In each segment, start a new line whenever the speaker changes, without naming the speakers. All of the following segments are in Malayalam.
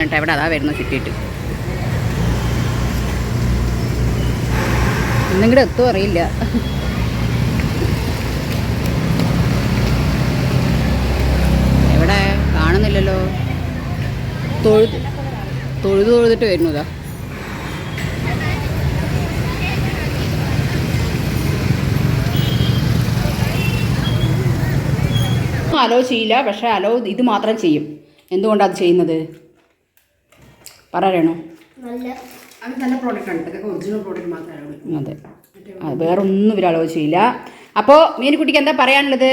കേട്ടോ എവിടെ അതാ വരുന്നു കിട്ടിയിട്ട്. ഇന്നിങ്ങടെ എത്തും അറിയില്ല. എവിടെ കാണുന്നില്ലല്ലോ. തൊഴുത് തൊഴുത് തൊഴുതിട്ട് വരുന്നതാ അലോ ചെയ്യില്ല പക്ഷെ അലോ ഇത് മാത്രം ചെയ്യും. എന്തുകൊണ്ടാണ് അത് ചെയ്യുന്നത്? പറയണോ?
നല്ല.
അത് പ്രോഡക്റ്റ് ആണ്. ഇതൊക്കെ ഒറിജിനൽ പ്രോഡക്റ്റ് മാത്രമാണ്
അതെ. അത് വേറെ ഒന്നും ഇവർ ആലോചിച്ചില്ല ചെയ്യില്ല. അപ്പോൾ മീനുകുട്ടിക്ക് എന്താ പറയാനുള്ളത്?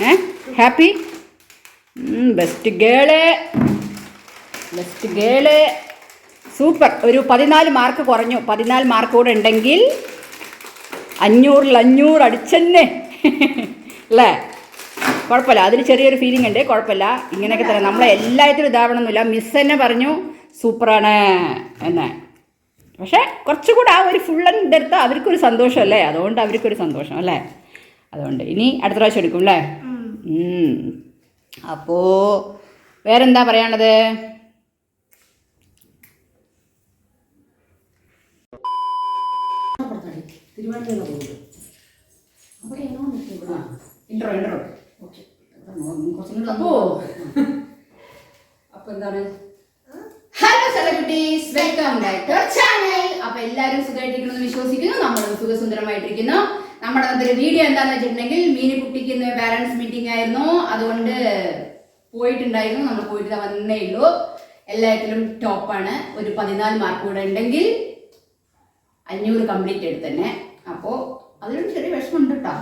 ഏ? Happy best girl best girl super ഒരു പതിനാല് മാർക്ക് കുറഞ്ഞു. പതിനാല് മാർക്ക് കൂടെ ഉണ്ടെങ്കിൽ അഞ്ഞൂറിൽ അഞ്ഞൂറ് അടിച്ചെന്നെ. അല്ലേ കുഴപ്പമില്ല. അതിൽ ചെറിയൊരു ഫീലിംഗ് ഉണ്ട്. കുഴപ്പമില്ല. ഇങ്ങനെയൊക്കെ തന്നെ. നമ്മളെ എല്ലാത്തിലും ഇതാവണമെന്നില്ല. മിസ് തന്നെ പറഞ്ഞു. സൂപ്പറാണ്. എന്ന്. പക്ഷേ കുറച്ചുകൂടെ ആ ഒരു ഫുള്ളൻ ഇതെടുത്താൽ അവർക്കൊരു സന്തോഷം അല്ലേ അതുകൊണ്ട് അവർക്കൊരു സന്തോഷം അല്ലേ? അതുകൊണ്ട് ഇനി അടുത്ത പ്രാവശ്യം എടുക്കും അല്ലേ? അപ്പോൾ വേറെന്താ പറയാനുള്ളത്? ഇൻട്രോ ഇൻട്രോ
അപ്പോ
അപ്പൊ എന്താണ്? Hello celebrities welcome back channel അപ്പൊ എല്ലാവരും സുഖമായിട്ടിരിക്കുന്നു വിശ്വസിക്കുന്നു. നമ്മളും സുഖസുന്ദരമായിട്ടിരിക്കുന്നു. നമ്മുടെ അന്നത്തെ വീഡിയോ എന്താണെന്ന് വെച്ചിട്ടുണ്ടെങ്കിൽ മീനുകുട്ടിക്ക് ഇന്ന് പാരന്റ്സ് മീറ്റിംഗ് ആയിരുന്നു. അതുകൊണ്ട് പോയിട്ടുണ്ടായിരുന്നു. നമ്മൾ പോയിട്ട് വന്നേ ഉള്ളൂ. എല്ലാത്തിലും ടോപ്പാണ് ഒരു പതിനാല് മാർക്ക് കൂടെ ഉണ്ടെങ്കിൽ അഞ്ഞൂറ് കംപ്ലീറ്റ് എടുത്തന്നെ. അപ്പോൾ അതിലൊരു ചെറിയ വിഷമമുണ്ട് കേട്ടോ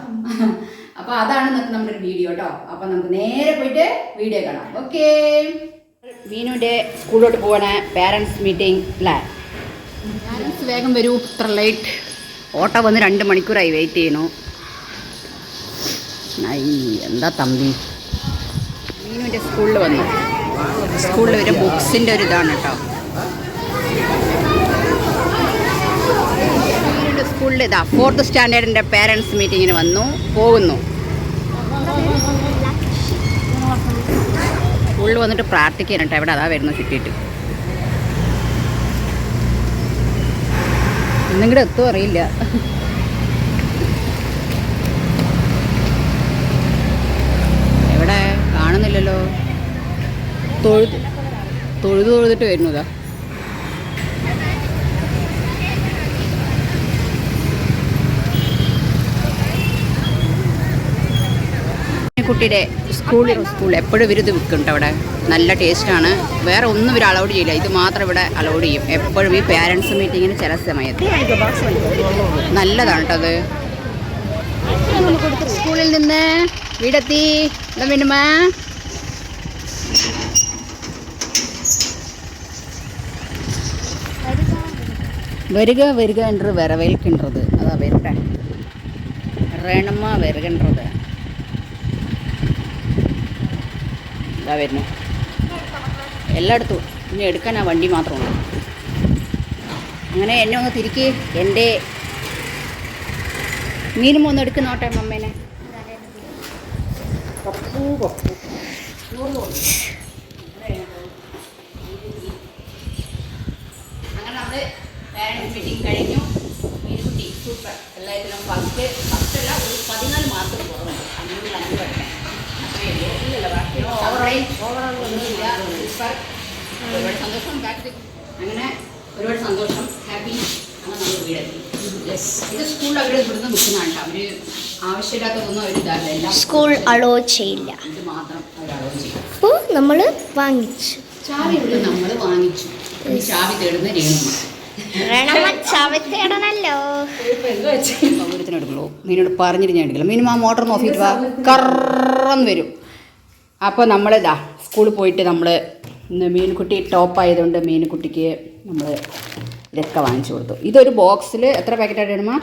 അപ്പോൾ അതാണ് ഇന്നത്തെ നമ്മുടെ ഒരു വീഡിയോ കേട്ടോ അപ്പോൾ നമുക്ക് നേരെ പോയിട്ട് വീഡിയോ കാണാം. ഓക്കേ മീനുവിന്റെ സ്കൂളിലോട്ട് പോവാണ് പാരൻസ് മീറ്റിംഗ് അല്ലേ പാരൻസ് വേഗം വരൂ ഇത്ര ലൈറ്റ് ഓട്ടോ വന്ന് രണ്ട് മണിക്കൂറായി വെയിറ്റ് ചെയ്യണു ഐ എന്താ തമ്പി? മീനുവിന്റെ സ്കൂളിൽ വന്നു. സ്കൂളിൽ വരെ ബുക്സിന്റെ ഒരു ഇതാണ് കേട്ടോ മീനുവിന്റെ സ്കൂളിൽ ഇതാ ഫോർത്ത് സ്റ്റാൻഡേർഡിന്റെ പാരൻസ് മീറ്റിങ്ങിന് വന്നു പോകുന്നു. സ്കൂളിൽ വന്നിട്ട് പ്രാർത്ഥിക്കാനുണ്ട് എവിടെ അതാ വരുന്നത് കിട്ടിയിട്ട് ഇന്നിങ്ങടെ എത്തും അറിയില്ല. എവിടെ? കാണുന്നില്ലല്ലോ. തൊഴുത് തൊഴുത് തൊഴുതിട്ട് വരുന്നതാ. കുട്ടിയുടെ സ്കൂളിൽ സ്കൂൾ എപ്പോഴും ഇവരിത് വിൽക്കുന്നുണ്ട് അവിടെ. നല്ല ടേസ്റ്റാണ് വേറെ ഒന്നും ഇവർ അലൗഡ് ചെയ്യില്ല. ഇത് മാത്രം ഇവിടെ അലൗഡ് ചെയ്യും. എപ്പോഴും ഈ പേരൻസ് മീറ്റിങ്ങിന് ചില സമയത്ത്. നല്ലതാണ് കേട്ടോ അത് സ്കൂളിൽ നിന്ന് വീടെത്തി. മിനുമ? വരിക വരിക എന്റെ വരവേൽക്കിന്റത് അതാ വരട്ടെ റേണമ്മ ഇതാ വരുന്നു. എല്ലായിടത്തും ഇനി എടുക്കാൻ ആ വണ്ടി മാത്രമുള്ളൂ അങ്ങനെ എന്നെ ഒന്ന് തിരിക്ക്. എന്റെ മീനും ഒന്ന് എടുക്കുന്നോട്ടെ മമ്മേനെ പപ്പു പപ്പു അങ്ങനെ നമ്മൾ പാരൻസ് മീറ്റിംഗ് കഴിഞ്ഞു. മീൻകുട്ടി സൂപ്പർ എല്ലാത്തിലും ഫസ്റ്റ് ഫസ്റ്റ് അല്ല ഒരു പതിനാല് മാർക്ക് കുറവുണ്ട്. അഞ്ഞൂറ് അഞ്ഞൂറ് സൂപ്പർ ഒരുപാട് സന്തോഷം. ബാക്ക് അങ്ങനെ ഒരുപാട് സന്തോഷം. ഹാപ്പി അങ്ങനെ നമ്മൾ വീടെത്തി ഇത് സ്കൂളിൽ അവർ ഇവിടുന്ന് നിൽക്കുന്നതാണ് അവർ ആവശ്യമില്ലാത്തതൊന്നും അവർ ഇതാറില്ല എല്ലാം
സ്കൂൾ അലോ ചെയ്യില്ല.
ഇത് മാത്രം അവർ അളവ് ചെയ്യും.
അപ്പോൾ നമ്മൾ വാങ്ങിച്ചു.
ചാവി ഇവിടെ നമ്മൾ വാങ്ങിച്ചു. ചാവി തേടുന്ന എടുക്കുള്ളൂ. മീനോട് പറഞ്ഞിട്ട് ഞാൻ എടുക്കില്ല. മീനും ആ മോട്ടർ നോക്കിയിട്ട് വാ. കറന്ന് വരും. അപ്പോൾ നമ്മളിതാ സ്കൂളിൽ പോയിട്ട് നമ്മൾ ഇന്ന് മീൻകുട്ടി ടോപ്പ് ആയതുകൊണ്ട് മീൻകുട്ടിക്ക് നമ്മൾ ഇതൊക്കെ വാങ്ങിച്ചു കൊടുത്തു. ഇതൊരു ബോക്സിൽ എത്ര പാക്കറ്റായിട്ട് ഇടുമ്മ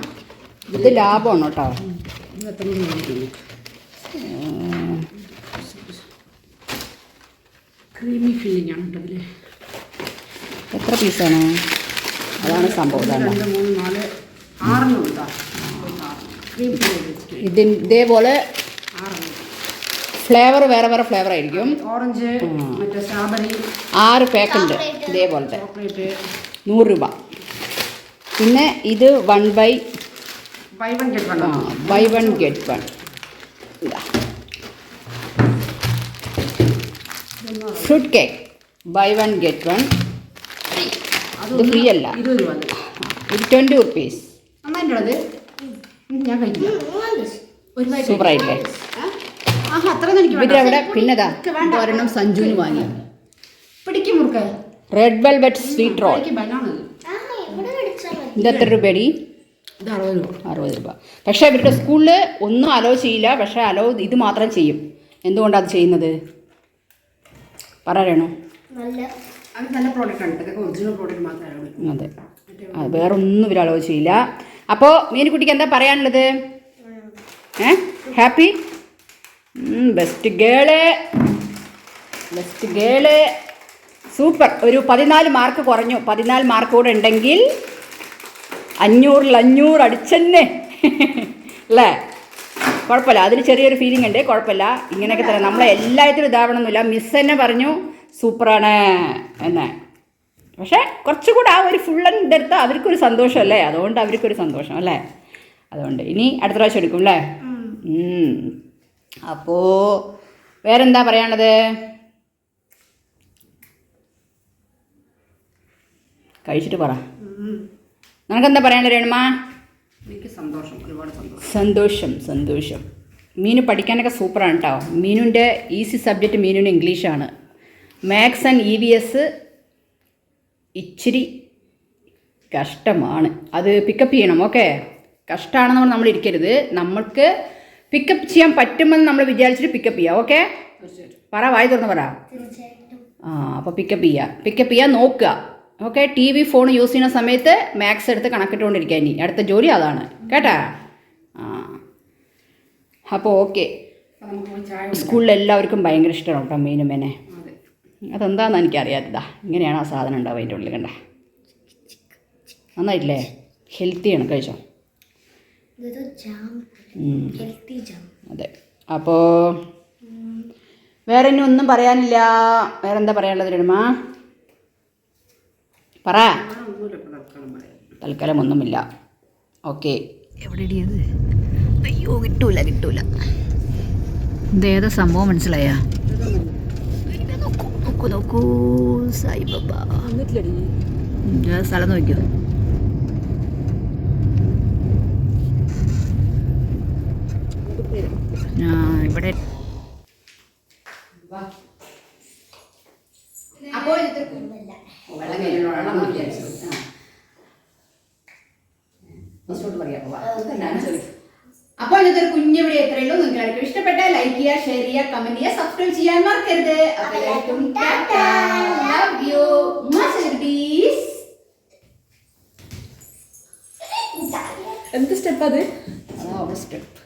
ഇത് ലാഭമാണ് കേട്ടോ
ക്രീമി ഫില്ലിംഗ് ആണ് കേട്ടോ
എത്ര പീസാണ് അതാണ് സംഭവം ഇതിൻ ഇതേപോലെ ഫ്ലേവർ വേറെ വേറെ ഫ്ലേവർ ആയിരിക്കും.
ഓറഞ്ച് മറ്റേ സ്ട്രോബെറി
ആറ് പാക്ക് ഉണ്ട് ഇതേപോലത്തെ. നൂറ് രൂപ. പിന്നെ ഇത് one buy
buy one get one
buy one get one fruit cake buy one get one ഇത് ഫ്രീ അല്ല. ഇത് ട്വന്റി റുപ്പീസ്
അമ്മേന്റെ
ഇവരവിടെ പിന്നെതാ
എനിക്ക് വേണ്ട.
ഒരെണ്ണം സഞ്ജുവിന് വാങ്ങി.
പിടിക്കും മുറുക്ക്.
റെഡ് വെൽവെറ്റ് സ്വീറ്റ് റോൾ ഇത് എത്ര രൂപയടി
അറുപത് രൂപ.
പക്ഷേ ഇവരുടെ സ്കൂളിൽ ഒന്നും അലോ ചെയ്യില്ല. പക്ഷെ അലോ ഇത് മാത്രം ചെയ്യും. എന്തുകൊണ്ടാണ് അത് ചെയ്യുന്നത്? പറയണോ
നല്ല.
അത് നല്ല പ്രോഡക്റ്റ് ആണ്. ഇതൊക്കെ ഒറിജിനൽ പ്രോഡക്റ്റ് മാത്രമേ
അതെ. വേറെ ഒന്നും ഇവർ അലോ ചെയ്യില്ല. അപ്പോൾ മീനുകുട്ടിക്ക് എന്താ പറയാനുള്ളത്? ഏ? Happy best girl best girl super ഒരു പതിനാല് മാർക്ക് കുറഞ്ഞു. പതിനാല് മാർക്ക് കൂടെ ഉണ്ടെങ്കിൽ അഞ്ഞൂറിൽ അഞ്ഞൂറ് അടിച്ചെന്നെ. അല്ലേ? കുഴപ്പമില്ല. അതിന് ചെറിയൊരു ഫീലിംഗ് ഉണ്ട്. കുഴപ്പമില്ല. ഇങ്ങനെയൊക്കെ തന്നെ. നമ്മളെ എല്ലാത്തിനും ഇതാവണമെന്നില്ല. മിസ് തന്നെ പറഞ്ഞു. സൂപ്പറാണ് എന്നെ. പക്ഷേ കുറച്ചുകൂടെ ആ ഒരു ഫുള്ളൻ ഇതെടുത്ത് അവർക്കൊരു സന്തോഷം അല്ലേ? അതുകൊണ്ട് അവർക്കൊരു സന്തോഷം അല്ലേ? അതുകൊണ്ട് ഇനി അടുത്ത പ്രാവശ്യം എടുക്കും അല്ലേ? അപ്പോൾ വേറെന്താ പറയാനുള്ളത്? കഴിച്ചിട്ട് പറ. നിനക്കെന്താ പറയാനുള്ളത് രേണുമ?
എനിക്ക് സന്തോഷം ഒരുപാട് സന്തോഷം.
സന്തോഷം സന്തോഷം. മീനു പഠിക്കാനൊക്കെ സൂപ്പറാണ് കേട്ടോ മീനുന്റെ ഈസി സബ്ജക്റ്റ് മീനുവിന് ഇംഗ്ലീഷാണ്. Maths and E V S ഇച്ചിരി കഷ്ടമാണ്. അത് പിക്കപ്പ് ചെയ്യണം ഓക്കെ കഷ്ടമാണെന്ന് നമ്മൾ ഇരിക്കരുത്. നമ്മൾക്ക് പിക്കപ്പ് ചെയ്യാൻ പറ്റുമെന്ന് നമ്മൾ വിചാരിച്ചിട്ട് പിക്കപ്പ് ചെയ്യാം ഓക്കെ പറ വായി തുറന്ന് പറ. ആ അപ്പോൾ പിക്കപ്പ് ചെയ്യുക പിക്കപ്പ് ചെയ്യാൻ നോക്കുക okay T V phone use ചെയ്യുന്ന സമയത്ത് മാക്സ് എടുത്ത് കണക്കിട്ടുകൊണ്ടിരിക്കുക ഇനി. അടുത്ത ജോലി അതാണ് കേട്ടാ? ആ. അപ്പോൾ ഓക്കെ. സ്കൂളിൽ എല്ലാവർക്കും ഭയങ്കര ഇഷ്ടമാണ് കേട്ടോ മീനും
മേനെ.
അതെന്താണെന്ന് എനിക്കറിയാത്തതാ ഇങ്ങനെയാണ് ആ സാധനം ഉണ്ടാവുക അതിന്റെ ഉള്ളിൽ കണ്ട. നന്നായിട്ടില്ലേ? ഹെൽത്തിയാണ് കഴിച്ചോ. അതെ. അപ്പോൾ വേറെ ഇനി ഒന്നും പറയാനില്ല. വേറെ എന്താ പറയാനുള്ളത് രമ പറ.
തൽക്കാലം പറയാം
തൽക്കാലം ഒന്നുമില്ല. ഓക്കെ. എവിടെ ഇടിയത് അയ്യോ കിട്ടൂല കിട്ടൂല. ഇതേതാ സംഭവം മനസ്സിലായ? നോക്കൂ നോക്കൂ നോക്കൂ. സായിബാബ. സ്ഥലം നോക്കൂ ഇവിടെ. അപ്പോൾ ഇന്നത്തെ ഒരു കുഞ്ഞു വീഡിയോ എത്രയുള്ളൂ നിങ്ങൾക്ക് ഇഷ്ടപ്പെട്ട ലൈക്ക് ചെയ്യുക ഷെയർ ചെയ്യുക കമന്റ് ചെയ്യുക സബ്സ്ക്രൈബ് ചെയ്യാൻ മറക്കരുത്. ലവ് യു
എന്ത് സ്റ്റെപ്പ്
അതാ? സ്റ്റെപ്പ്.